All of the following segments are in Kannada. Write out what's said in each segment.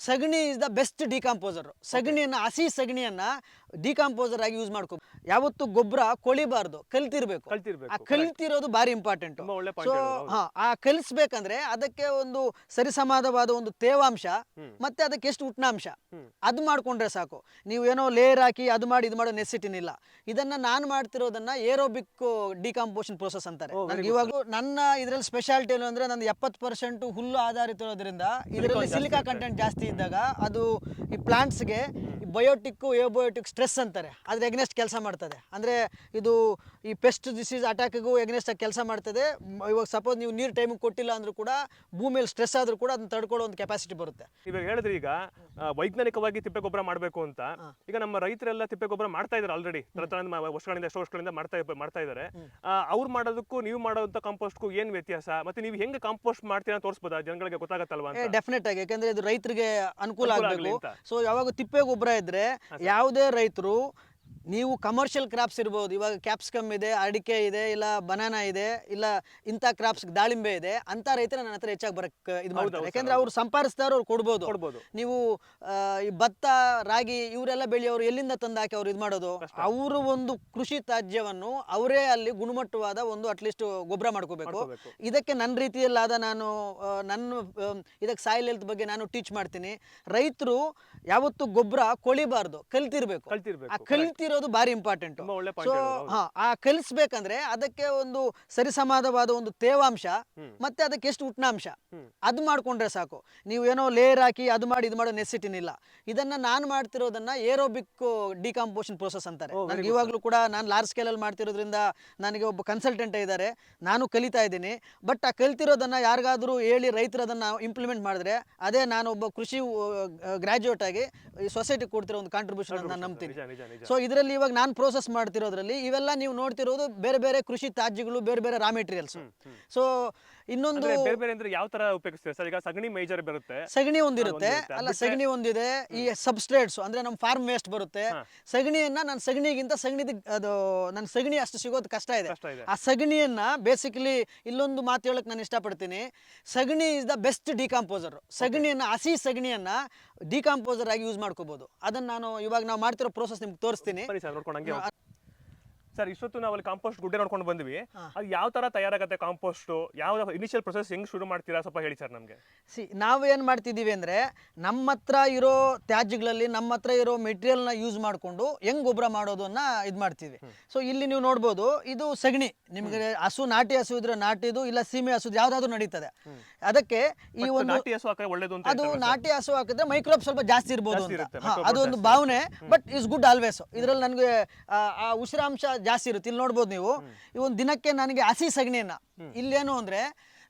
ಸಗಣಿ ಇಸ್ ದ ಬೆಸ್ಟ್ ಡಿಕಾಂಪೋಸರ್ ಸಗಣಿಯನ್ನು ಹಸಿ ಸಗಣಿಯನ್ನ ಡಿಕಾಂಪೋಸರ್ ಆಗಿ ಯೂಸ್ ಮಾಡ್ಕೋ ಯಾವತ್ತು ಗೊಬ್ಬರ ಕೊಳಿಬಾರ್ದು ಕಲ್ತಿರ್ಬೇಕು. ಕಲ್ತಿರ್ಬೇಕು ಆ ಕಲ್ತಿರೋದು ಭಾರಿ ಇಂಪಾರ್ಟೆಂಟ್ ತುಂಬಾ ಒಳ್ಳೆ ಸೊ ಹಾ ಆ ಕಲಿಸ್ಬೇಕಂದ್ರೆ ಅದಕ್ಕೆ ಒಂದು ಸರಿಸಮಾನವಾದ ಒಂದು ತೇವಾಂಶ ಹ್ಮ್. ಮತ್ತೆ ಅದಕ್ಕೆ ಎಷ್ಟು ಉಷ್ಣಾಂಶ ಹ್ಮ್. ಅದು ಮಾಡ್ಕೊಂಡ್ರೆ ಸಾಕು. ನೀವು ಏನೋ ಲೇಯರ್ ಹಾಕಿ ಅದು ಮಾಡಿ ಇದು ಮಾಡೋ ನೆಸಿಟಿನಿಲ್ಲ ಇದನ್ನ ನಾನು ಮಾಡ್ತಿರೋದನ್ನ ಏರೋಬಿಕ್ ಡಿಕಾಂಪೋಷನ್ ಪ್ರೋಸೆಸ್ ಅಂತಾರೆ. very ನನಗೆ good, ಇವಾಗ ನನ್ನ ಇದ್ರಲ್ಲಿ ಸ್ಪೆಷಾಲಿಟಿ ಏನು ಅಂದ್ರೆ ನಂದು ಎಪ್ಪತ್ತು ಪರ್ಸೆಂಟ್ ಹುಲ್ಲು ಆಧಾರಿತ ಇರೋದ್ರಿಂದ ಇದರಲ್ಲಿ ಸಿಲಿಕಾ ಕಂಟೆಂಟ್ ಜಾಸ್ತಿ ಇದ್ದಾಗ ಅದು ಈ ಪ್ಲಾಂಟ್ಸ್ಗೆ ಬಯೋಟಿಕ್ ಏಬಯೋಟಿಕ್ ಸ್ಟ್ರೆಸ್ ಅಂತಾರೆ. ಅದ್ರ ಎಗ್ನೆಸ್ಟ್ ಕೆಲಸ ಮಾಡ್ತದೆ. ಅಂದರೆ ಇದು ಈ ಪೆಸ್ಟ್ ಡಿಸೀಸ್ ಅಟ್ಯಾಕ್ಗೂ ಎಗ್ನೆಸ್ಟ್ ಆಗಿ ಕೆಲಸ ಮಾಡ್ತದೆ. ಇವಾಗ ಸಪೋಸ್ ನೀವು ನೀರು ಟೈಮಿಗೆ ಕೊಟ್ಟಿಲ್ಲ ಅಂದ್ರೂ ಕೂಡ ಭೂಮಿಯಲ್ಲಿ ಸ್ಟ್ರೆಸ್ ಆದ್ರೂ ಕೂಡ ಅದನ್ನ ತಡ್ಕೊಳ್ಳೋ ಒಂದು ಕೆಪಾಸಿಟಿ ಬರುತ್ತೆ. ಇವಾಗ ಹೇಳಿದ್ರಿ ಈಗ ವೈಜ್ಞಾನಿಕವಾಗಿ ತಿಪ್ಪೆ ಗೊಬ್ಬರ ಮಾಡಬೇಕು ಅಂತ ಈಗ ನಮ್ಮ ರೈತರೆಲ್ಲ ತಿಪ್ಪೆ ಗೊಬ್ಬರ ಮಾಡ್ತಾ ಇದ್ದಾರೆ ಆಲ್ರೆಡಿ ವರ್ಷಗಳಿಂದ ಎಷ್ಟೋ ವರ್ಷಗಳಿಂದ ಮಾಡ್ತಾ ಮಾಡ್ತಾ ಇದ್ದಾರೆ ಅವ್ರು ಮಾಡೋದಕ್ಕೂ ನೀವು ಮಾಡೋಂಥ ಕಾಂಪೋಸ್ಟ್ಗೂ ಏನು ವ್ಯತ್ಯಾಸ? ಮತ್ತೆ ನೀವು ಹೆಂಗೆ ಕಾಂಪೋಸ್ಟ್ ಮಾಡ್ತೀರಾ ತೋರಿಸಬಹುದು ತೋರಿಸ್ಬೋದಾ? ಜನಗಳಿಗೆ ಗೊತ್ತಾಗತ್ತಲ್ವಾ ಡೆಫಿನೆಟ್ ಆಗಿ. ಯಾಕಂದ್ರೆ ಇದು ರೈತರಿಗೆ ಅನುಕೂಲ ಆಗಬೇಕು. ಸೊ ಯಾವಾಗ ತಿಪ್ಪೆ ಗೊಬ್ಬರ ಇದ್ರೆ ಯಾವುದೇ ರೈತರು ನೀವು ಕಮರ್ಷಿಯಲ್ ಕ್ರಾಪ್ಸ್ ಇರ್ಬೋದು. ಇವಾಗ ಕ್ಯಾಪ್ಸಿಕಮ್ ಇದೆ ಅಡಿಕೆ ಇದೆ ಇಲ್ಲ ಬನಾನಾ ಇದೆ ಇಲ್ಲ ಇಂಥ ಕ್ರಾಪ್ಸ್ ದಾಳಿಂಬೆ ಇದೆ ಅಂತ ರೈತರ ನನ್ನ ಹತ್ರ ಹೆಚ್ಚಾಗಿ ಬರಕ್ಕೆ ಇದು ಮಾಡ್ತಾರೆ. ಯಾಕಂದ್ರೆ ಅವ್ರು ಸಂಪಾದಿಸ್ತಾರೋ ಅವ್ರು ಕೊಡ್ಬೋದು. ಕೊಡ್ಬೋದು. ನೀವು ಆ, ಈ ಭತ್ತ ರಾಗಿ ಇವರೆಲ್ಲ ಬೆಳೆಯೋರು ಎಲ್ಲಿಂದ ತಂದು ಹಾಕಿ ಅವ್ರು ಇದು ಮಾಡೋದು? ಅವರು ಒಂದು ಕೃಷಿ ತ್ಯಾಜ್ಯವನ್ನು ಅವರೇ ಅಲ್ಲಿ ಗುಣಮಟ್ಟವಾದ ಒಂದು ಅಟ್ಲೀಸ್ಟ್ ಗೊಬ್ಬರ ಮಾಡ್ಕೋಬೇಕು. ಇದಕ್ಕೆ ನನ್ನ ರೀತಿಯಲ್ಲಾದ ನಾನು ಆ, ನನ್ನ ಇದಕ್ಕೆ ಸಾಯಿಲ್ ಹೆಲ್ತ್ ಬಗ್ಗೆ ನಾನು ಟೀಚ್ ಮಾಡ್ತೀನಿ. ರೈತರು ಯಾವತ್ತು ಗೊಬ್ಬರ ಕೊಳಿಬಾರ್ದು ಕಲ್ತಿರ್ಬೇಕು. ಆ ಕಲ್ತಿರ್ಬೇಕು ಕಲ್ತಿರೋದು ಭಾರಿ ಇಂಪಾರ್ಟೆಂಟ್ ಸೊ ಹಾ ಆ ಕಲಿಸ್ಬೇಕಂದ್ರೆ ಅದಕ್ಕೆ ಒಂದು ಸರಿಸಮಾನವಾದ ಒಂದು ತೇವಾಂಶ ಮತ್ತೆ ಅದಕ್ಕೆ ಎಷ್ಟು ಉಷ್ಣಾಂಶ. ಅದು ಮಾಡ್ಕೊಂಡ್ರೆ ಸಾಕು. ನೀವು ಏನೋ ಲೇಯರ್ ಹಾಕಿ ಅದು ಮಾಡಿ ಇದು ಮಾಡೋ ನೆಸಿಟಿನಿಲ್ಲ ಇದನ್ನ ನಾನು ಮಾಡ್ತಿರೋದನ್ನ ಏರೋಬಿಕ್ ಡಿಕಾಂಪೋಷನ್ ಪ್ರೋಸೆಸ್ ಅಂತಾರೆ. ನನಗೆ ಇವಾಗಲೂ ಕೂಡ ನಾನು ಲಾರ್ಜ್ ಸ್ಕೇಲಲ್ಲಿ ಮಾಡ್ತಿರೋದ್ರಿಂದ ನನಗೆ ಒಬ್ಬ ಕನ್ಸಲ್ಟೆಂಟ್ ಇದ್ದಾರೆ. ನಾನು ಕಲಿತಾ ಇದ್ದೀನಿ. ಬಟ್ ಆ ಕಲ್ತಿರೋದನ್ನ ಯಾರಿಗಾದ್ರೂ ಹೇಳಿ ರೈತರು ಅದನ್ನ ಇಂಪ್ಲಿಮೆಂಟ್ ಮಾಡಿದ್ರೆ ಅದೇ ನಾನು ಒಬ್ಬ ಕೃಷಿ ಗ್ರಾಜ್ಯುಯೇಟ್ ಆಗಿ ಸೊಸೈಟಿ ಕೊಡ್ತಿರೋ ಒಂದು ಕಾಂಟ್ರಿಬ್ಯೂಷನ್ ಅಂತ ನಂಬ್ತೀನಿ. ಸೊ ಸೊ ಇದರಲ್ಲಿ ಇವಾಗ ನಾನು ಪ್ರೋಸೆಸ್ ಮಾಡ್ತಿರೋದ್ರಲ್ಲಿ ಇವೆಲ್ಲ ನೀವು ನೋಡ್ತಿರೋದು ಬೇರೆ ಬೇರೆ ಕೃಷಿ ತ್ಯಾಜ್ಯಗಳು ಬೇರೆ ಬೇರೆ ರಾ ಮೆಟೀರಿಯಲ್ಸ್ ಸೊ ಇನ್ನೊಂದು ಅಂದ್ರೆ ಬೇರೆ ಬೇರೆ ಅಂದ್ರೆ ಯಾವ ತರ ಉಪಯೋಗಿಸ್ತೀರಾ? ಸರ್ ಈಗ ಸಗಣಿ ಮೇಜರ್ ಬರುತ್ತೆ. ಸಗಣಿ ಒಂದಿರುತ್ತೆ. ಒಂದಿರುತ್ತೆ. ಅಲ್ಲ ಸಗಣಿ ಒಂದಿದೆ. ಈ ಸಬ್ಸ್ಟ್ರೇಟ್ಸ್ ಅಂದ್ರೆ ನಮ್ಮ ಫಾರ್ಮ್ ವೇಸ್ಟ್ ಬರುತ್ತೆ. ಹಾ. ಸಗಣಿಯನ್ನ ನಾನು ಸಗಣಿಗಿಂತ ಸಗಣಿದ ಅದು ನನ್ನ ಸಗಣಿ ಅಷ್ಟು ಸಿಗೋದು ಕಷ್ಟ ಇದೆ. ಕಷ್ಟ ಇದೆ. ಆ ಸಗಣಿಯನ್ನ ಬೇಸಿಕಲಿ ಇಲ್ಲೊಂದು ಮಾತು ಹೇಳಕ್ ನಾನು ಇಷ್ಟಪಡ್ತೀನಿ. ಸಗಣಿ ಇಸ್ ದ ಬೆಸ್ಟ್ ಡಿಕಾಂಪೋಸರ್ ಸಗಣಿಯನ್ನ ಹಸಿ ಸಗಣಿಯನ್ನ ಡಿಕಾಂಪೋಸರ್ ಆಗಿ ಯೂಸ್ ಮಾಡ್ಕೋಬಹುದು ಅದನ್ನ ನಾನು ಇವಾಗ ನಾವು ಮಾಡ್ತಿರೋ ಪ್ರೋಸೆಸ್ ನಿಮ್ಗೆ ತೋರಿಸ್ತೀನಿ. ಬನ್ನಿ ಸರ್ ನೋಡ್ಕೊಂಡು ಹಂಗೆ ಸರ್ ಇಷ್ಟೊತ್ತು ನಾವು ಅಲ್ಲಿ ಕಾಂಪೋಸ್ಟ್ ಗುಡ್ಡೆ ನೋಡ್ಕೊಂಡು ಬಂದ್ವಿ. ಅದು ಯಾವ ತರ ತಯಾರಾಗುತ್ತೆ ಕಾಂಪೋಸ್ಟ್ ಯಾವ ಇನಿಷಿಯಲ್ ಪ್ರೊಸೆಸ್ ಹೆಂಗ್ ಶುರು ಮಾಡ್ತೀರಾ? ಸ್ವಲ್ಪ ಹೇಳಿ ಸರ್ ನಮಗೆ. ಸಿ ನಾವು ಏನು ಮಾಡ್ತಿದ್ದೀವಿ ಅಂದರೆ ನಮ್ಮ ಹತ್ರ ಇರೋ ತ್ಯಾಜ್ಯಗಳಲ್ಲಿ ನಮ್ಮ ಹತ್ರ ಇರೋ ಮೆಟೀರಿಯಲ್ನ ಯೂಸ್ ಮಾಡಿಕೊಂಡು ಹೆಂಗ್ ಗೊಬ್ಬರ ಮಾಡೋದನ್ನ ಇದು ಮಾಡ್ತೀವಿ. ಸೊ ಇಲ್ಲಿ ನೀವು ನೋಡ್ಬೋದು ಇದು ಸಗಣಿ. ನಿಮಗೆ ಹಸು ನಾಟಿ ಹಸು ಇದ್ರೆ ನಾಟಿದು ಇಲ್ಲ ಸೀಮೆ ಹಸು ಯಾವ್ದಾದ್ರು ನಡೀತದೆ. ಅದಕ್ಕೆ ಈ ಒಂದು ನಾಟಿ ಹಸು ಹಾಕಿದ್ರೆ ಒಳ್ಳೇದು ಅಂತ ಅದು ನಾಟಿ ಹಸು ಹಾಕಿದ್ರೆ ಮೈಕ್ರೋಬ್ ಸ್ವಲ್ಪ ಜಾಸ್ತಿ ಇರ್ಬೋದು ಅಂತ. ಒಂದು ಭಾವನೆ ಬಟ್ ಇಸ್ ಗುಡ್ ಆಲ್ವೇಸ್ ಇದ್ರಲ್ಲಿ ನನಗೆ ಆ ಉಸಿರಾಂಶ ಜಾಸ್ತಿ ಇರುತ್ತೆ. ಇಲ್ಲಿ ನೋಡ್ಬೋದು ನೀವು ಈ ಒಂದು ದಿನಕ್ಕೆ ನನಗೆ ಹಸಿ ಸಗಣಿಯನ್ನ. ಇಲ್ಲೇನು ಅಂದ್ರೆ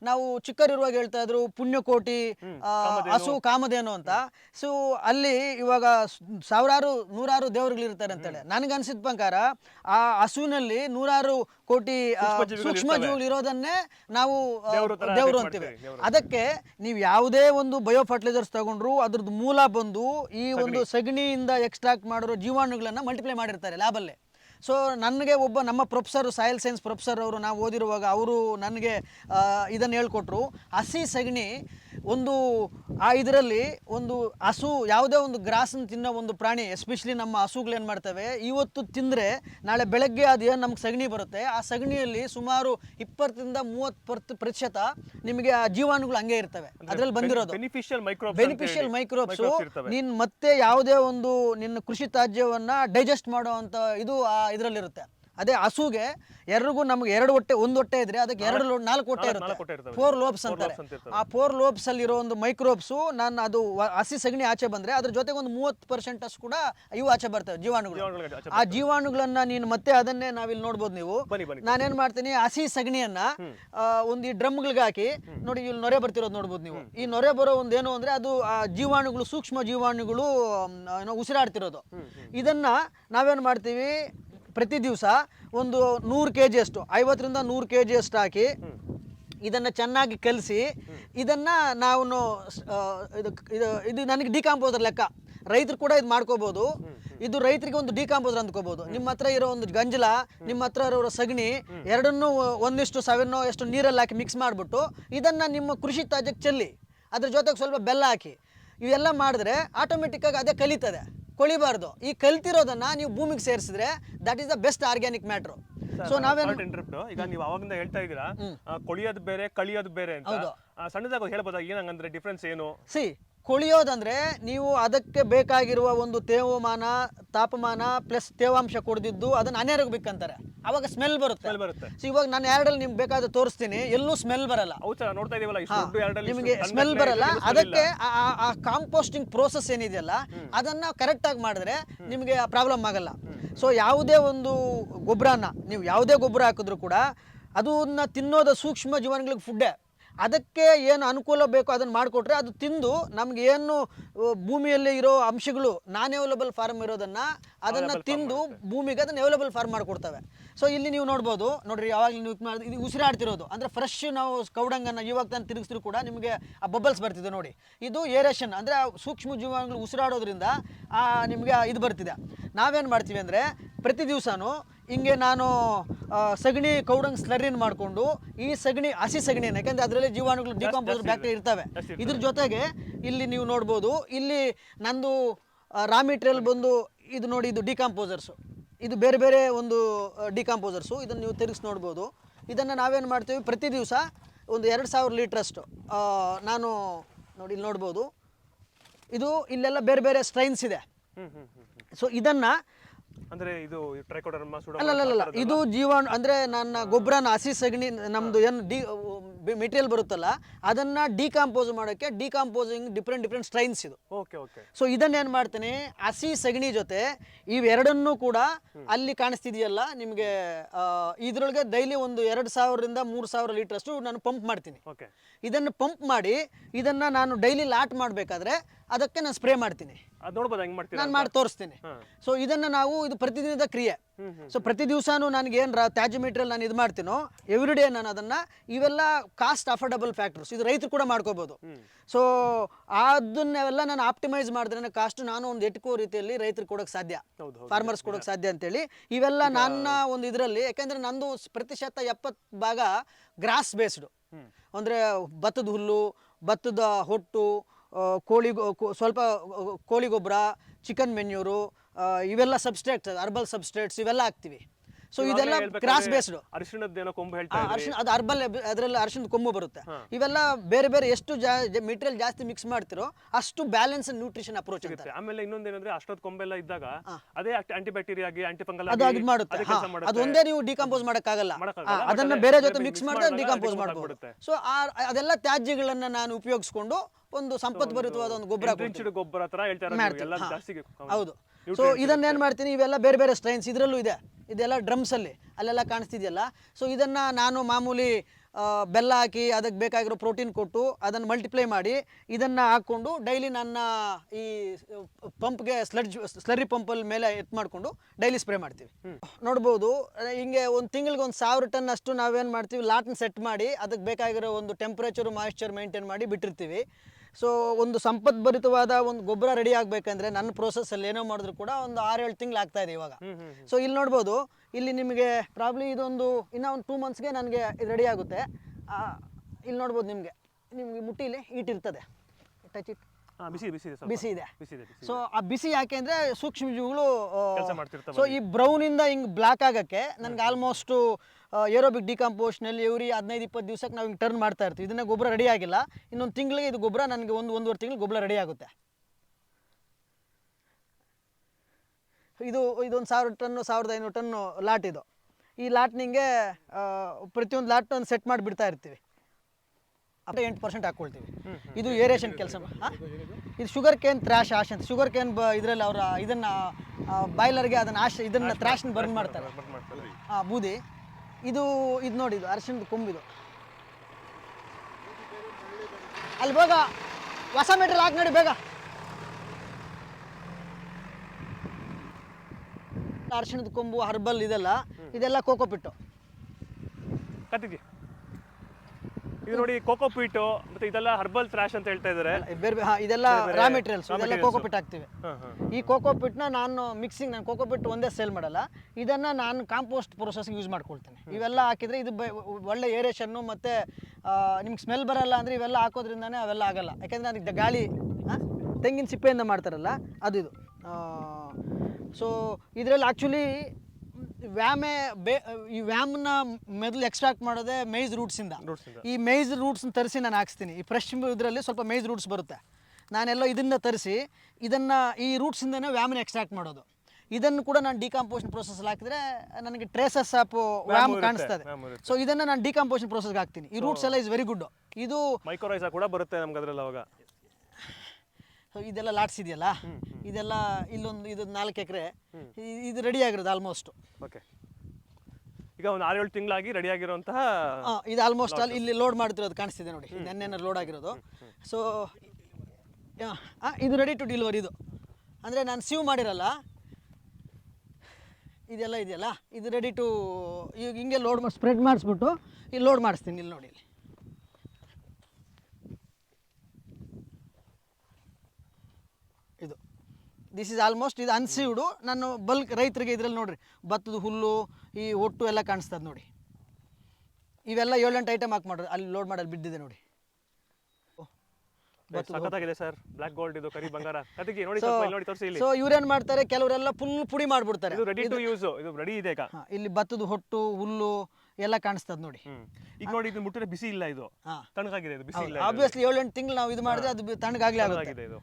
ನಾವು ಚಿಕ್ಕರಿರುವಾಗ ಹೇಳ್ತಾ ಇದ್ರು ಪುಣ್ಯಕೋಟಿ ಆ, ಹಸು ಕಾಮಧೇನು ಅಂತ. ಸೊ ಅಲ್ಲಿ ಇವಾಗ ಸ್- ಸಾವಿರಾರು ನೂರಾರು ದೇವರುಗಳು ಇರ್ತಾರೆ ಅಂತೇಳಿ ನನಗೆ ಅನ್ಸಿದ ಪ್ರಕಾರ ಆ ಹಸುವಿನಲ್ಲಿ ನೂರಾರು ಕೋಟಿ ಆ, ಸೂಕ್ಷ್ಮಜೀವಿಗಳು ಸೂಕ್ಷ್ಮ ಜೀವಗಳು ಇರೋದನ್ನೇ ನಾವು ಆ, ದೇವ್ರ ದೇವ್ರು treat ಅಂತೀವಿ. ಮಾಡ್ತೀವಿ, ದೇವ್ರು. ಅದಕ್ಕೆ ನೀವು ಯಾವುದೇ ಒಂದು ಬಯೋ ಫರ್ಟಿಲೈಸರ್ಸ್ ತಗೊಂಡ್ರು ಅದ್ರದ್ದು ಮೂಲ ಬಂದು ಈ ಒಂದು ಸಗಣಿಯಿಂದ ಎಕ್ಸ್ಟ್ರಾಕ್ಟ್ ಮಾಡಿರೋ ಜೀವಾಣುಗಳನ್ನ ಮಲ್ಟಿಪ್ಲೈ ಮಾಡಿರ್ತಾರೆ ಲ್ಯಾಬಲ್ಲೇ ಸೊ ನನಗೆ ಒಬ್ಬ ನಮ್ಮ ಪ್ರೊಫೆಸರ್ ಸಾಯಲ್ ಸೈನ್ಸ್ ಪ್ರೊಫೆಸರ್ ಅವರು ನಾವು ಓದಿರುವಾಗ ಅವರು ನನಗೆ ಇದನ್ನು ಹೇಳ್ಕೊಟ್ರು. ಹಸಿ ಸಗಣಿ ಒಂದು ಆ ಇದರಲ್ಲಿ ಒಂದು ಹಸು ಯಾವುದೇ ಒಂದು ಗ್ರಾಸನ್ನು ತಿನ್ನೋ ಒಂದು ಪ್ರಾಣಿ ಎಸ್ಪೆಷಲಿ ನಮ್ಮ ಹಸುಗಳೇನು ಏನು ಮಾಡ್ತವೆ ಇವತ್ತು ತಿಂದರೆ ನಾಳೆ ಬೆಳಗ್ಗೆ ಅದು ಏನು ನಮ್ಗೆ ಸಗಣಿ ಬರುತ್ತೆ ಆ ಸಗಣಿಯಲ್ಲಿ ಸುಮಾರು ಇಪ್ಪತ್ತರಿಂದ ಮೂವತ್ತು ಪ್ರತಿಶತ ನಿಮಗೆ ಆ ಜೀವಾಣುಗಳು ಹಂಗೆ ಇರ್ತವೆ. ಅದರಲ್ಲಿ ಬಂದಿರೋದು. ಬೆನಿಫಿಷಿಯಲ್ ಮೈಕ್ರೋ ಬೆನಿಫಿಷಿಯಲ್ ಮೈಕ್ರೋಬ್ಸ್ ಇರ್ತವೆ. ನೀನ್ ಮತ್ತೆ ಯಾವುದೇ ಒಂದು ನಿನ್ನ ಕೃಷಿ ತ್ಯಾಜ್ಯವನ್ನು ಡೈಜೆಸ್ಟ್ ಮಾಡುವಂತ ಇದು ಆ ಇದರಲ್ಲಿರುತ್ತೆ. ಅದೇ ಹಸುಗೆ ಎಲ್ರಿಗೂ ನಮ್ಗೆ ಎರಡು ಹೊಟ್ಟೆ ಒಂದು ಹೊಟ್ಟೆ ಇದ್ರೆ ಅದಕ್ಕೆ ಎರಡು ಲೋ- ನಾಲ್ಕು ಹೊಟ್ಟೆ ಇರುತ್ತೆ. ಫೋರ್ ಲೋಬ್ಸ್ ಅಂತಾರೆ. ಅಂತ ಆ ಫೋರ್ ಲೋಬ್ಸ್ ಅಲ್ಲಿ ಇರೋ ಒಂದು ಮೈಕ್ರೋಬ್ಸ್ ನಾನು ಅದು ವ- ಹಸಿ ಸಗಣಿ ಆಚೆ ಬಂದ್ರೆ ಅದ್ರ ಜೊತೆಗೆ ಒಂದು ಮೂವತ್ತು ಪರ್ಸೆಂಟ್ ಅಷ್ಟು ಕೂಡ ಇವು ಆಚೆ ಬರ್ತವೆ ಜೀವಾಣುಗಳು. ಆಚೆ ಆ ಜೀವಾಣುಗಳನ್ನ ನೀನು ಮತ್ತೆ ಅದನ್ನೇ ನಾವಿಲ್ಲಿ ನೋಡ್ಬೋದು ನೀವು. ಬನ್ನಿ ಬನ್ನಿ. ನಾನೇನ್ ಮಾಡ್ತೀನಿ ಹಸಿ ಸಗಣಿಯನ್ನ ಆ, ಒಂದು ಈ ಡ್ರಮ್ಗಳಿಗೆ ಹಾಕಿ ನೋಡಿ ಇಲ್ಲಿ ನೊರೆ ಬರ್ತಿರೋದು ನೋಡ್ಬೋದು ನೀವು. ಈ ನೊರೆ ಬರೋ ಒಂದು ಏನು ಅಂದ್ರೆ ಅದು ಆ ಜೀವಾಣುಗಳು ಸೂಕ್ಷ್ಮ ಜೀವಾಣುಗಳು ಮ್, ಏನೋ ಉಸಿರಾಡ್ತಿರೋದು. ಇದನ್ನ ನಾವೇನ್ ಮಾಡ್ತೀವಿ ಪ್ರತಿ ದಿವಸ ಒಂದು ನೂರು ಕೆ ಅಷ್ಟು, ಐವತ್ತರಿಂದ ನೂರು ಕೆ ಅಷ್ಟು ಹಾಕಿ ಇದನ್ನ ಚೆನ್ನಾಗಿ ಕಲಸಿ ಇದನ್ನ ನಾವು ಇದು ಇದು ನನಗೆ ಡಿಕಾಂಪೋಸರ್ ಲೆಕ್ಕ. ರೈತರು ಕೂಡ ಇದು ಮಾಡ್ಕೋಬೋದು. ಇದು ರೈತರಿಗೆ ಒಂದು ಡಿಕಾಂಪೋಸರ್ ಅಂದ್ಕೋಬೋದು. ನಿಮ್ಮ ಹತ್ರ ಇರೋ ಒಂದು ಗಂಜಲ, ನಿಮ್ಮ ಹತ್ರ ಇರೋ ಸಗಣಿ ಎರಡನ್ನೂ ಒಂದಿಷ್ಟು ಸವೆನ್ನೋ ಎಷ್ಟು ನೀರಲ್ಲಿ ಹಾಕಿ ಮಿಕ್ಸ್ ಮಾಡಿಬಿಟ್ಟು ಇದನ್ನ ನಿಮ್ಮ ಕೃಷಿ ತಾಜಕ್ಕೆ ಚೆಲ್ಲಿ, ಅದ್ರ ಜೊತೆಗೆ ಸ್ವಲ್ಪ ಬೆಲ್ಲ ಹಾಕಿ, ಇವೆಲ್ಲ ಮಾಡಿದ್ರೆ ಆಟೋಮೆಟಿಕ್ಕಾಗಿ ಅದೇ ಕಲಿತದೆ. ಕೊಳಿಬಾರ್ದು. ಈ ಕಲ್ತಿರೋದನ್ನ ನೀವು ಭೂಮಿಗೆ ಸೇರಿಸಿದ್ರೆ that is the best organic matter so ನಾವೇನು ಈಗ ನೀವು ಅವಾಗಿಂದ ಹೇಳ್ತಾ ಇದ್ದೀರಾ ಕೊಳಿಯೋದು ಬೇರೆ ಕಳಿಯೋದು ಬೇರೆ ಅಂತ. ಹೌದು. ಆ, ಸಣ್ಣದಾಗಿ ಹೇಳ್ಬೋದಾ? ಏನಂಗಂದ್ರೆ ಡಿಫ್ರೆನ್ಸ್ ಏನು? ಸಿ ಕೊಳಿಯೋದಂದ್ರೆ ನೀವು ಅದಕ್ಕೆ ಬೇಕಾಗಿರುವ ಒಂದು ತೇವಮಾನ ತಾಪಮಾನ ಪ್ಲಸ್ ತೇವಾಂಶ ಕೊಡ್ದಿದ್ದು ಅದನ್ನ ಅಂತಾರೆ ಅವಾಗ ಸ್ಮೆಲ್ ಬರುತ್ತೆ. ಸ್ಮೆಲ್ ಬರುತ್ತೆ. ಸೊ ಇವಾಗ ನಾನು ಎರಡಲ್ಲಿ ನಿಮ್ಗೆ ಬೇಕಾದ್ರೆ ತೋರಿಸ್ತೀನಿ. ಎಲ್ಲೂ ಸ್ಮೆಲ್ ಬರಲ್ಲ. ನೋಡ್ತಾ ಇದೀವಲ್ಲ ನಿಮಗೆ ಸ್ಮೆಲ್ ಬರಲ್ಲ. ಅದಕ್ಕೆ ಆ- ಆ- ಆ ಕಾಂಪೋಸ್ಟಿಂಗ್ ಪ್ರೋಸೆಸ್ ಏನಿದೆಯಲ್ಲ ಅದನ್ನ ಕರೆಕ್ಟ್ ಆಗಿ ಮಾಡಿದ್ರೆ ನಿಮಗೆ ಪ್ರಾಬ್ಲಮ್ ಆಗಲ್ಲ. ಸೊ ಯಾವುದೇ ಒಂದು ಗೊಬ್ಬರನ ನೀವು ಯಾವುದೇ ಗೊಬ್ಬರ ಹಾಕಿದ್ರು ಕೂಡ ಅದನ್ನ ತಿನ್ನೋದ ಸೂಕ್ಷ್ಮ ಜೀವನಗಳಿಗೆ ಫುಡ್ಡೇ ಅದಕ್ಕೆ ಏನು ಅನುಕೂಲ ಬೇಕೋ ಅದನ್ನು ಮಾಡಿಕೊಟ್ರೆ ಅದು ತಿಂದು ನಮ್ಗೆ ಏನು ಭೂಮಿಯಲ್ಲಿ ಇರೋ ಅಂಶಗಳು ನಾನ್ ಅವೈಲಬಲ್ ಫಾರ್ಮ್ ಇರೋದನ್ನ ಅದನ್ನ ತಿಂದು ಭೂಮಿಗೆ ಅದನ್ನ ಅವೈಲಬಲ್ ಫಾರ್ಮ್ ಮಾಡಿಕೊಡ್ತವೆ. ಸೊ ಇಲ್ಲಿ ನೀವು ನೋಡ್ಬೋದು ನೋಡ್ರಿ ಯಾವಾಗ ನೀವು ಇದ್ ಮಾಡಿದ್- ಇದು ಉಸಿರಾಡ್ತಿರೋದು. ಅಂದರೆ ಫ್ರೆಶ್ ನಾವು ಕೌಡಂಗನ್ನು ಇವಾಗ ತಾನು ತಿರುಗಿಸಿದ್ರು ಕೂಡ ನಿಮಗೆ ಆ ಬಬಲ್ಸ್ ಬರ್ತಿದೆ ನೋಡಿ. ಇದು ಏರೇಷನ್ ಅಂದರೆ ಆ ಸೂಕ್ಷ್ಮ ಜೀವಾಣುಗಳು ಉಸಿರಾಡೋದ್ರಿಂದ ಆ ನಿಮಗೆ ಇದು ಬರ್ತಿದೆ. ನಾವೇನು ಮಾಡ್ತೀವಿ ಅಂದರೆ ಪ್ರತಿ ದಿವಸನೂ ಹಿಂಗೆ ನಾನು ಸಗಣಿ ಕೌಡಂಗ್ ಸ್ಲರಿನ್ ಮಾಡಿಕೊಂಡು ಈ ಸಗಣಿ ಹಸಿ ಸಗಣಿ ಯಾಕಂದ್ರೆ ಅದರಲ್ಲಿ ಜೀವಾಣುಗಳು ಡಿಕಾಂಪೋಸ್ ಬ್ಯಾಕ್ಟೀರಿಯಾ ಇರ್ತವೆ. ಇದ್ರ ಜೊತೆಗೆ ಇಲ್ಲಿ ನೀವು ನೋಡ್ಬೋದು ಇಲ್ಲಿ ನಂದು ರಾ ಮೆಟೀರಿಯಲ್ ಬಂದು ಇದು ನೋಡಿ ಇದು ಡಿಕಾಂಪೋಸರ್ಸು ಇದು ಬೇರೆ ಬೇರೆ ಒಂದು ಡಿಕಾಂಪೋಸರ್ಸು ಇದನ್ನು ನೀವು ತಿರುಗಿಸಿ ನೋಡ್ಬೋದು. ಇದನ್ನು ನಾವೇನು ಮಾಡ್ತೀವಿ? ಪ್ರತಿ ದಿವಸ ಒಂದು ಎರಡು ಸಾವಿರ ಲೀಟ್ರಷ್ಟು ನಾನು ನೋಡಿ ಇಲ್ಲಿ ನೋಡ್ಬೋದು. ಇದು ಇಲ್ಲೆಲ್ಲ ಬೇರೆ ಬೇರೆ ಸ್ಟ್ರೈನ್ಸ್ ಇದೆ. ಸೊ ಇದನ್ನು ಅಂದ್ರೆ ಇದು ಟ್ರೈಕೋಡರ್ಮ ಅಲ್ಲ ಅಲ್ಲ ಅಲ್ಲ ಇದು ಜೀವಾಣು ಅಂದರೆ ನನ್ನ ಗೊಬ್ಬರನ ಹಸಿ ಸಗಣಿ ನಮ್ದು ಏನು ಡಿ ಮೆಟೀರಿಯಲ್ ಬರುತ್ತಲ್ಲ ಅದನ್ನ ಡಿಕಾಂಪೋಸ್ ಮಾಡೋಕ್ಕೆ ಡಿಕಾಂಪೋಸಿಂಗ್ ಡಿಫ್ರೆಂಟ್ ಡಿಫ್ರೆಂಟ್ ಸ್ಟ್ರೈನ್ಸ್ ಇದು. Okay okay. ಸೊ ಇದನ್ನೇನು ಮಾಡ್ತೀನಿ ಹಸಿ ಸಗಣಿ ಜೊತೆ ಇವೆರಡನ್ನೂ ಕೂಡ ಅಲ್ಲಿ ಕಾಣಿಸ್ತಿದೆಯಲ್ಲ ನಿಮಗೆ ಇದರೊಳಗೆ ಡೈಲಿ ಒಂದು ಎರಡು ಸಾವಿರದಿಂದ ಮೂರು ಸಾವಿರ ಲೀಟ್ರಷ್ಟು ನಾನು ಪಂಪ್ ಮಾಡ್ತೀನಿ. ಓಕೆ. ಇದನ್ನು ಪಂಪ್ ಮಾಡಿ ಇದನ್ನು ನಾನು ಡೈಲಿ ಲಾಟ್ ಮಾಡಬೇಕಾದ್ರೆ ಅದಕ್ಕೆ ನಾನು ಸ್ಪ್ರೇ ಮಾಡ್ತೀನಿ. ಅದ್ ನೋಡ್ಬೋದಾ ಹೆಂಗ್ ಮಾಡ್ತೀರಾ ನಾನು ಮಾಡಿ ತೋರಿಸ್ತೀನಿ. ಹಾ. ಸೊ ಇದನ್ನು ನಾವು ಇದು ಪ್ರತಿದಿನದ ಕ್ರಿಯೆ. ಹ್ಮ್ ಸೊ ಪ್ರತಿ ದಿವಸನೂ ನನಗೆ ಏನು ತ್ಯಾಜ್ಯ ಮೆಟೀರಿಯಲ್ ನಾನು ಇದು ಮಾಡ್ತೀನೋ ಎವ್ರಿ ಡೇ ನಾನು ಅದನ್ನು ಇವೆಲ್ಲ ಕಾಸ್ಟ್ ಅಫೋರ್ಡಬಲ್ ಫ್ಯಾಕ್ಟರ್ಸ್ ಇದು ರೈತರು ಕೂಡ ಮಾಡ್ಕೋಬೋದು. ಹ್ಮ್. ಸೊ ಅದನ್ನೆಲ್ಲ ನಾನು ಆಪ್ಟಿಮೈಸ್ ಮಾಡಿದ್ರೆ ಕಾಸ್ಟ್ ನಾನು ಒಂದು ಎಟ್ಕೋ ರೀತಿಯಲ್ಲಿ ರೈತರು ಕೊಡೋಕೆ ಸಾಧ್ಯ. ಹೌದು ಹೌದು. ಫಾರ್ಮರ್ಸ್ ಕೊಡೋಕೆ ಸಾಧ್ಯ ಅಂತೇಳಿ. ಇವೆಲ್ಲ ನನ್ನ ಒಂದು ಇದರಲ್ಲಿ ಯಾಕೆಂದರೆ ನಂದು ಪ್ರತಿಶತ ಎಪ್ಪತ್ತು ಭಾಗ ಗ್ರಾಸ್ ಬೇಸ್ಡು ಅಂದರೆ ಭತ್ತದ ಹುಲ್ಲು ಭತ್ತದ ಹೊಟ್ಟು ಕೋಳಿ ಸ್ವಲ್ಪ ಕೋಳಿ ಗೊಬ್ಬರ ಚಿಕನ್ ಮೆನ್ಯೂರು ಇವೆಲ್ಲ ಸಬ್ಸ್ಟ್ರೇಟ್ಸ್ ಅರ್ಬಲ್ ಸಬ್ಸ್ಟ್ರೇಟ್ಸ್ ಇವೆಲ್ಲ ಹಾಕ್ತಿವಿ. ಸೊ ಇದೆಲ್ಲ ಕ್ರಾಸ್ ಬೇಸ್ಡ್ ಅರ್ಶಿನ ಅದು ಅರ್ಬಲ್ ಅದರಲ್ಲಿ ಅರ್ಶಿನದ ಕೊಂಬು ಬರುತ್ತೆ. ಇವೆಲ್ಲ ಬೇರೆ ಬೇರೆ ಎಷ್ಟು ಜಾ ಮೆಟೀರಿಯಲ್ ಜಾಸ್ತಿ ಮಿಕ್ಸ್ ಮಾಡ್ತಿರೋ ಅಷ್ಟು ಬ್ಯಾಲೆನ್ಸ್ ನ್ಯೂಟ್ರಿಷನ್ ಅಪ್ರೋಚ್ ಸಿಗುತ್ತೆ. ಆಮೇಲೆ ಇನ್ನೊಂದೇನಂದ್ರೆ ಅಷ್ಟೊಂದು ಕೊಂಬೆಲ್ಲ ಇದ್ದಾಗ ಅದೇ ಆಂಟಿ ಬ್ಯಾಕ್ಟೀರಿಯಾ ಆಗಿ ಆಂಟಿ ಫಂಗಲ್ ಅದು ಅದು ಮಾಡುತ್ತೆ. ಅದೇ ಹಾ, ಕೆಲಸ ಮಾಡುತ್ತೆ. ಅದು ಒಂದೇ ನೀವು ಡಿಕಂಪೋಸ್ ಮಾಡೋಕ್ಕಾಗಲ್ಲ. ಅದನ್ನ ಬೇರೆ ಜೊತೆ ಮಿಕ್ಸ್ ಮಾಡಿದ್ರೆ ಡಿಕಂಪೋಸ್ ಮಾಡ್ಬೋದು. ಸೊ ಅದೆಲ್ಲ ತ್ಯಾಜ್ಯಗಳನ್ನ ನಾನು ಉಪಯೋಗಿಸ್ಕೊಂಡು ಒಂದು ಸಂಪತ್ಭರಿತವಾದ ಒಂದು ಗೊಬ್ಬರ ಗೊಬ್ಬರ ತರ ಹೇಳ್ತಾ ಇರೋದು ಎಲ್ಲ ಹಾ. ಜಾಸ್ತಿ ಹೌದು. ಸೊ ಇದನ್ನ ಏನ್ ಮಾಡ್ತೀನಿ? ಇವೆಲ್ಲ ಬೇರೆ ಬೇರೆ ಸ್ಟ್ರೈನ್ಸ್ ಇದರಲ್ಲೂ ಇದೆ. ಇದೆಲ್ಲ ಡ್ರಮ್ಸ್ ಅಲ್ಲಿ ಅಲ್ಲೆಲ್ಲ ಕಾಣಿಸ್ತಿದೆಯಲ್ಲ? ಸೊ ಇದನ್ನ ನಾನು ಮಾಮೂಲಿ ಆ, ಬೆಲ್ಲ ಹಾಕಿ ಅದಕ್ಕೆ ಬೇಕಾಗಿರೋ ಪ್ರೋಟೀನ್ ಕೊಟ್ಟು ಅದನ್ನು ಮಲ್ಟಿಪ್ಲೈ ಮಾಡಿ ಇದನ್ನು ಹಾಕ್ಕೊಂಡು ಡೈಲಿ ನನ್ನ ಈ ಪಂಪ್ಗೆ ಸ್ಲಡ್ಜ್ ಸ್ಲರಿ ಪಂಪಲ್ಲಿ ಮೇಲೆ ಎತ್ ಮಾಡಿಕೊಂಡು ಡೈಲಿ ಸ್ಪ್ರೇ ಮಾಡ್ತೀವಿ. ನೋಡ್ಬೋದು ಅದೇ ಹಿಂಗೆ ಒಂದು ತಿಂಗಳಿಗೆ ಒಂದು ಸಾವಿರ ಟನ್ ಅಷ್ಟು ನಾವೇನು ಮಾಡ್ತೀವಿ? ಲಾಟ್ನ ಸೆಟ್ ಮಾಡಿ ಅದಕ್ಕೆ ಬೇಕಾಗಿರೋ ಒಂದು ಟೆಂಪ್ರೇಚರ್ ಮಾಯಿಶ್ಚರ್ ಮೇಂಟೈನ್ ಮಾಡಿ ಬಿಟ್ಟಿರ್ತೀವಿ. ಸೊ ಒಂದು ಸಂಪದ್ಭರಿತವಾದ ಒಂದು ಗೊಬ್ಬರ ರೆಡಿ ಆಗಬೇಕಂದ್ರೆ ನನ್ನ ಪ್ರೋಸೆಸ್ಸಲ್ಲಿ ಏನೋ ಮಾಡಿದ್ರು ಕೂಡ ಒಂದು ಆರೇಳು ತಿಂಗಳು ಆಗ್ತಾ ಇದೆ ಇವಾಗ. ಸೊ ಇಲ್ಲಿ ನೋಡ್ಬೋದು ಇಲ್ಲಿ ನಿಮಗೆ ಪ್ರಾಬ್ಲಿ ಇದೊಂದು ಇನ್ನೂ ಒಂದು ಟೂ ಮಂತ್ಸ್ಗೆ ನನಗೆ ಇದು ರೆಡಿ ಆಗುತ್ತೆ. ಇಲ್ಲಿ ನೋಡ್ಬೋದು ನಿಮಗೆ ನಿಮಗೆ ಮುಟ್ಟಿಲಿ ಈಟ್ ಇರ್ತದೆ. ಟಚ್ ಇಟ್ ಬಿಸಿ ಬಿಸಿ ಇದೆ ಸ್ವಲ್ಪ. ಬಿಸಿ ಇದೆ. ಬಿಸಿ ಇದೆ ಬಿಸಿ ಸೊ ಆ ಬಿಸಿ ಯಾಕೆ ಅಂದ್ರೆ ಸೂಕ್ಷ್ಮ ಜೀವಿಗಳು ಕೆಲ್ಸ ಮಾಡ್ತಿರ್ತವೆ ಸೊ ಈ ಬ್ರೌನ್ ಇಂದ ಹಿಂಗ್ ಬ್ಲಾಕ್ ಆಗಕ್ಕೆ ನನ್ಗೆ ಆಲ್ಮೋಸ್ಟ್ ಏರೋಬಿಕ್ ಡಿಕಂಪೋಸ್ಟ್ನಲ್ಲಿ ಇವ್ರಿ ಹದಿನೈದು ಇಪ್ಪತ್ತು ದಿವಸಕ್ಕೆ ನಾವು ಹಿಂಗೆ ಟರ್ನ್ ಮಾಡ್ತಾ ಇರ್ತೀವಿ. ಇದನ್ನ ಗೊಬ್ಬರ ರೆಡಿ ಆಗಿಲ್ಲ. ಇನ್ನೊಂದು ತಿಂಗಳಿಗೆ ಇದು ಗೊಬ್ಬರ ನನಗೆ ಒಂದು ಒಂದೂವರೆ ತಿಂಗಳು ಗೊಬ್ಬರ ರೆಡಿ ಆಗುತ್ತೆ. ಇದು ಇದೊಂದು ಸಾವಿರ ಟನ್ನು ಸಾವಿರದ ಐನೂರು ಟನ್ನು ಲಾಟ್ ಇದು. ಈ ಲಾಟ್ ನಿಂಗೆ ಪ್ರತಿಯೊಂದು ಲಾಟ್ ಒಂದು ಸೆಟ್ ಮಾಡಿ ಬಿಡ್ತಾ ಇರ್ತೀವಿ. ಅಪ್ಪ ಎಂಟು ಪರ್ಸೆಂಟ್ ಹಾಕ್ಕೊಳ್ತೀವಿ. ಇದು ಏರೇಷನ್ ಕೆಲಸ ಇದು ಶುಗರ್ ಕೇನ್ ತ್ರಾಶ್ ಆಶ್ ಅಂತ ಶುಗರ್ ಕೇನ್ ಬ ಇದರಲ್ಲಿ ಅವರ ಇದನ್ನ ಬಾಯ್ಲರ್ಗೆ ಅದನ್ನ ಆಶ್ ಇದನ್ನ ತ್ರಾಶ್ ಬರ್ನ್ ಮಾಡ್ತಾರೆ. ಹಾಂ ಆ ಬೂದಿ. ಇದು ಇದು ನೋಡಿ ಇದು ಅರಿಶಿಣದ ಕೊಂಬಿದು. ಅಲ್ಲಿ ಬೇಗ ಹೊಸ ಮೆಟ್ರಲ್ ಹಾಕಿ ನೋಡಿ ಬೇಗ. ಅರ್ಶಿಣದ ಕೊಂಬು ಹರ್ಬಲ್ ಇದೆಲ್ಲ ಇದೆಲ್ಲ ಕೋಕೋಪಿಟ್ಟು ಕತ್ತಿಗೆ ಇದು ನೋಡಿ ಕೋಕೋ ಪೀಟು ಮತ್ತೆ ಇದೆಲ್ಲ ಹರ್ಬಲ್ ಥ್ರಾಶ್ ಅಂತ ಹೇಳ್ತಾ ಇದ್ದಾರೆ ಬೇರೆ ಬೇ- ಹಾ, ಇದೆಲ್ಲ ರಾ ಮೆಟೀರಿಯಲ್ಸ್ ಇದೆಲ್ಲ materials. ಕೋಕೋಪಿಟ್ ಹಾಕ್ತಿವಿ. ಈ ಕೋಕೋ ಕೋಕೋಪಿಟ್ನ ನಾನು ಮಿಕ್ಸಿಂಗ್ ನಾನು ಕೋಕೋ ಕೋಕೋಪಿಟ್ ಒಂದೇ ಸೇಲ್ ಮಾಡಲ್ಲ. ಇದನ್ನ ನಾನು ಕಾಂಪೋಸ್ಟ್ ಪ್ರೊಸೆಸ್ಗೆ ಯೂಸ್ ಮಾಡ್ಕೊಳ್ತೇನೆ. ಇವೆಲ್ಲ ಹಾಕಿದ್ರೆ ಇದು ಬೆ- ಒಳ್ಳೆ ಏರೇಷನ್ನು ಮತ್ತೆ ನಿಮ್ಗೆ ಸ್ಮೆಲ್ ಬರಲ್ಲ ಅಂದ್ರೆ ಇವೆಲ್ಲ ಹಾಕೋದ್ರಿಂದನೇ ಅವೆಲ್ಲ ಆಗಲ್ಲ. ಯಾಕಂದ್ರೆ ಅದಕ್ಕೆ ಗಾಳಿ ತೆಂಗಿನ ಸಿಪ್ಪೆಯಿಂದ ಮಾಡ್ತಾರಲ್ಲ ಅದು ಇದು. ಸೊ ಇದರಲ್ಲಿ ಆ್ಯಕ್ಚುಲಿ ವ್ಯಾಮೆ ಬೇ ಈ ವ್ಯಾಮ್ನ ಮೊದಲು ಎಕ್ಸ್ಟ್ರಾಕ್ಟ್ ಮಾಡೋದೇ ಮೇಜ್ ರೂಟ್ಸಿಂದ ಈ ಮೇಜ್ ರೂಟ್ಸ್ನ ತರಿಸಿ ನಾನು ಹಾಕ್ಸ್ತೀನಿ. ಈ ಫ್ರೆಶ್ ಇದರಲ್ಲಿ ಸ್ವಲ್ಪ ಮೇಜ್ ರೂಟ್ಸ್ ಬರುತ್ತೆ. ನಾನೆಲ್ಲ ಇದನ್ನು ತರಿಸಿ ಇದನ್ನು ಈ ರೂಟ್ಸಿಂದನೇ ವ್ಯಾಮ್ನ ಎಕ್ಸ್ಟ್ರಾಕ್ಟ್ ಮಾಡೋದು. ಇದನ್ನು ಕೂಡ ನಾನು ಡಿಕಾಂಪೋಷನ್ ಪ್ರೊಸೆಸ್ಲ್ಲಿ ಹಾಕಿದ್ರೆ ನನಗೆ ಟ್ರೇಸಸ್ ಆಫ್ ವ್ಯಾಮ್ ಇರುತ್ತೆ, ಕಾಣಿಸ್ತದೆ. ವ್ಯಾಮ್ ಇರುತ್ತೆ. ಸೊ ಇದನ್ನು ನಾನು ಡಿಕಾಂಪೋಷನ್ ಪ್ರೊಸೆಸ್ಗೆ ಹಾಕ್ತೀನಿ. ಈ ರೂಟ್ಸ್ ಎಲ್ಲ ಇಸ್ ವೆರಿ ಗುಡ್ ಇದು ಮೈಕ್ರೋರೈಸಾ ಕೂಡ ಬರುತ್ತೆ ನಮ್ಗೆ ಅದ್ರಲ್ಲಿ ಅವಾಗ. ಇದೆಲ್ಲ ಲಾಟ್ಸ್ ಇದೆಯಲ್ಲ ಇದೆಲ್ಲ ಇಲ್ಲೊಂದು ಇದು ನಾಲ್ಕು ಎಕರೆ. ಇದು ರೆಡಿ ಆಗಿರೋದು ಆಲ್ಮೋಸ್ಟ್ ಓಕೆ ಈಗ ಒಂದು ಆರು ಏಳು ತಿಂಗಳಾಗಿ ರೆಡಿ ಆಗಿರುವಂತಹ ಇದು ಆಲ್ಮೋಸ್ಟ್ ಅಲ್ಲಿ ಇಲ್ಲಿ ಲೋಡ್ ಮಾಡ್ತಿರೋದು ಕಾಣಿಸ್ತಿದೆ ನೋಡಿ. ನೆನ್ನೆ ಲೋಡ್ ಆಗಿರೋದು. ಸೊ ಇದು ರೆಡಿ ಟು ಡೆಲಿವರಿ ಇದು. ಅಂದರೆ ನಾನು ಸೀವ್ ಮಾಡಿರಲ್ಲ ಇದೆಲ್ಲ ಇದೆಯಲ್ಲ ಇದು ರೆಡಿ ಟು ಈಗ ಹಿಂಗೆ ಲೋಡ್ ಮಾಡಿ ಸ್ಪ್ರೆಡ್ ಮಾಡಿಸ್ಬಿಟ್ಟು ಇಲ್ಲಿ ಲೋಡ್ ಮಾಡಿಸ್ತೀನಿ ಇಲ್ಲಿ ನೋಡಿ ಇಲ್ಲಿ. ದಿಸ್ ಇಸ್ ಆಲ್ಮೋಸ್ಟ್ ಇದು ಅನ್ಸೀವ್ಡು. ನಾನು ಬಲ್ಕ್ ರೈತರಿಗೆ ಇದ್ರಲ್ಲಿ ನೋಡ್ರಿ ಭತ್ತದ ಹುಲ್ಲು ಈ ಒಟ್ಟು ಎಲ್ಲ ಕಾಣಿಸ್ತದೆ ನೋಡಿ. ಇವೆಲ್ಲ ಏಳೆಂಟು ಐಟಮ್ ಹಾಕಿ ಮಾಡ್ರಿ ಅಲ್ಲಿ ಲೋಡ್ ಮಾಡಲ್ಲಿ ಬಿದ್ದಿದೆ ನೋಡಿ. ಸರ್ ಬ್ಲಾಕ್ ಗೋಲ್ಡ್ ಇದು ಕರಿ ಬಂಗಾರ. ಅದಕ್ಕೆ ನೋಡಿ ಸೊ ಸ್ವಲ್ಪ ಇಲ್ಲಿ ನೋಡಿ ತೋರಿಸಿ ಇಲ್ಲಿ. ಸೊ ಇವ್ರೇನ್ ಮಾಡ್ತಾರೆ ಕೆಲವರೆಲ್ಲ ಫುಲ್ ಪುಡಿ ಮಾಡ್ಬಿಡ್ತಾರೆ. ಇದು ರೆಡಿ ಟು ಯೂಸ್ ಇದು ರೆಡಿ ಇದೆ ಈಗ. ಇಲ್ಲಿ ಭತ್ತದ ಹೊಟ್ಟು ಹುಲ್ಲು ಎಲ್ಲ ಕಾಣಿಸ್ತದ ನೋಡಿ. ಈಗ ನೋಡಿ ಇದು ಮುಟ್ಟಿದ್ರೆ ಬಿಸಿ ಇಲ್ಲ ಇದು. ತಣ್ಣಗಾಗಿದೆ ಇದು ಬಿಸಿ ಇಲ್ಲ ಆಬ್ವಿಯಸ್ಲಿ ಏಳೆಂಟು ತಿಂಗಳು ನಾವು ಇದು ಮಾಡಿದ್ರೆ ಅದು ತಣ್ಣಗಾಗ್ಲೇ ಆಗುತ್ತೆ. ಇದು.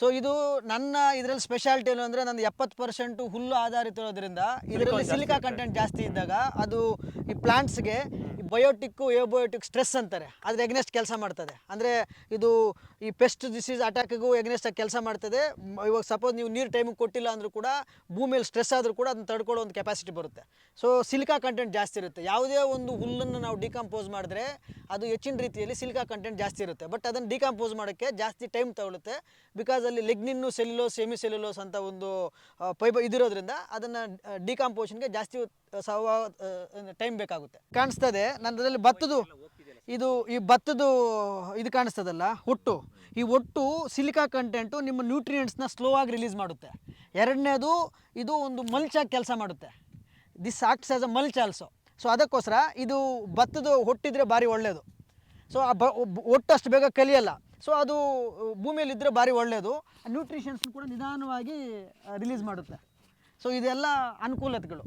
ಸೊ ಇದು ನನ್ನ ಇದರಲ್ಲಿ ಸ್ಪೆಷಾಲಿಟಿ ಏನು ಅಂದರೆ ನಂದು ಎಪ್ಪತ್ತು ಪರ್ಸೆಂಟು ಹುಲ್ಲು ಆಧಾರಿತ ಇರೋದ್ರಿಂದ ಇದರಲ್ಲಿ ಸಿಲಿಕಾ ಕಂಟೆಂಟ್ ಜಾಸ್ತಿ ಇದ್ದಾಗ ಅದು ಈ ಪ್ಲಾಂಟ್ಸ್ಗೆ ಬಯೋಟಿಕ್ಕು ಏಬಯೋಟಿಕ್ ಸ್ಟ್ರೆಸ್ ಅಂತಾರೆ. ಅದ್ರ ಎಗ್ನೆಸ್ಟ್ ಕೆಲಸ ಮಾಡ್ತದೆ. ಅಂದರೆ ಇದು ಈ ಪೆಸ್ಟ್ ಡಿಸೀಸ್ ಅಟ್ಯಾಕಿಗೂ ಎಗ್ನೆಸ್ಟ್ ಕೆಲಸ ಮಾಡ್ತದೆ. ಇವಾಗ ಸಪೋಸ್ ನೀವು ನೀರು ಟೈಮಿಗೆ ಕೊಟ್ಟಿಲ್ಲ ಅಂದರೂ ಕೂಡ ಭೂಮಿಯಲ್ಲಿ ಸ್ಟ್ರೆಸ್ ಆದರೂ ಕೂಡ ಅದನ್ನ ತಡ್ಕೊಳ್ಳೋ ಒಂದು ಕೆಪಾಸಿಟಿ ಬರುತ್ತೆ. ಸೊ ಸಿಲಿಕಾ ಕಂಟೆಂಟ್ ಜಾಸ್ತಿ ಇರುತ್ತೆ. ಯಾವುದೇ ಒಂದು ಹುಲ್ಲನ್ನು ನಾವು ಡಿಕಂಪೋಸ್ ಮಾಡಿದ್ರೆ ಅದು ಹೆಚ್ಚಿನ ರೀತಿಯಲ್ಲಿ ಸಿಲಿಕಾ ಕಂಟೆಂಟ್ ಜಾಸ್ತಿ ಇರುತ್ತೆ. ಬಟ್ ಅದನ್ನು ಡಿಕಂಪೋಸ್ ಮಾಡೋಕ್ಕೆ ಜಾಸ್ತಿ ಟೈಮ್ ತಗೊಳುತ್ತೆ. ಬಿಕಾಸ್ ಅಲ್ಲಿ ಲೆಗ್ನಿನ್ನು ಸೆಲ್ಯುಲೋಸ್ ಸೆಮಿ ಸೆಲ್ಯುಲೋಸ್ ಅಂತ ಒಂದು ಪೈಬ ಇದಿರೋದ್ರಿಂದ ಅದನ್ನು ಡಿಕಾಂಪೋಷನ್ಗೆ ಜಾಸ್ತಿ ಸವ ಟೈಮ್ ಬೇಕಾಗುತ್ತೆ. ಕಾಣಿಸ್ತದೆ? ನನ್ನದ್ರಲ್ಲಿ ಭತ್ತದು ಇದು ಈ ಭತ್ತದ್ದು ಇದು ಕಾಣಿಸ್ತದಲ್ಲ, ಒಟ್ಟು. ಈ ಒಟ್ಟು ಸಿಲಿಕಾ ಕಂಟೆಂಟು ನಿಮ್ಮ ನ್ಯೂಟ್ರಿಯೆಂಟ್ಸ್ನ ಸ್ಲೋ ಆಗಿ ರಿಲೀಸ್ ಮಾಡುತ್ತೆ. ಎರಡನೇದು, ಇದು ಒಂದು ಮಲ್ಚಾಗಿ ಕೆಲಸ ಮಾಡುತ್ತೆ. This acts as a mulch also so ಅದಕ್ಕೋಸ್ಕರ ಇದು ಭತ್ತದ ಹೊಟ್ಟಿದ್ರೆ ಭಾರಿ ಒಳ್ಳೆಯದು ಸೊ ಆ ಬ ಒಟ್ಟು ಅಷ್ಟು ಬೇಗ ಕಲಿಯಲ್ಲ. ಸೊ ಅದು ಭೂಮಿಯಲ್ಲಿ ಇದ್ದರೆ ಭಾರಿ ಒಳ್ಳೆಯದು ನ್ಯೂಟ್ರಿಷನ್ಸ್ ಕೂಡ ನಿಧಾನವಾಗಿ ರಿಲೀಸ್ ಮಾಡುತ್ತೆ. ಸೊ ಇದೆಲ್ಲ ಅನುಕೂಲತೆಗಳು.